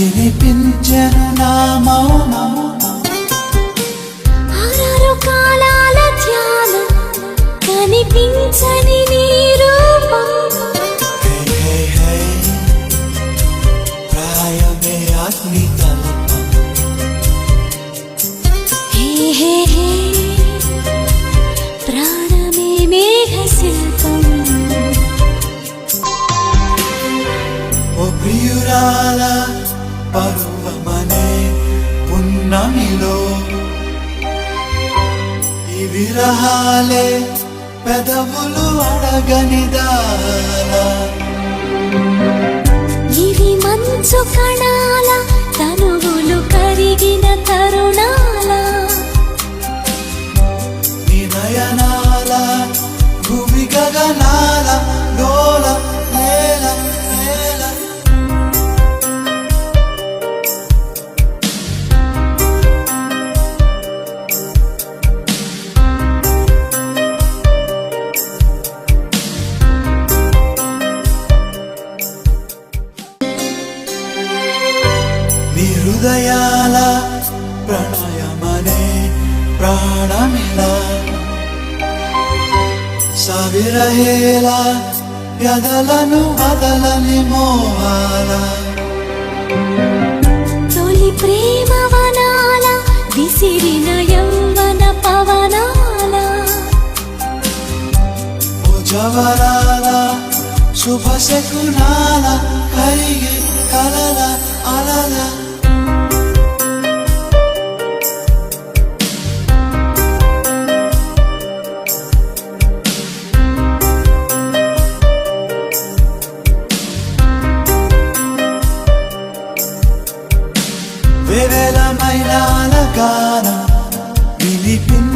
వినిపించెను నా మౌనం. ఆరారు కాలాల ధ్యానం కనిపించని నీ రూపం. ప్రాయమే అగ్ని తల్పం హే హే హే ప్రాణమే మేఘ శిల్పం విరహాలే పెదవులు అడగనిదాల ఇవి మంచు కణ హృదయాల ప్రణయమనే ప్రాణమిలా సవిరహేల వ్యధలను వదలని మోహాల. తొలి ప్రేమ వనాల విసిరిన యౌవన పవనాల. ఓ జవరాల శుభ శకునాల కరిగి కలల అలల. వివలమైన గాన విలిపిన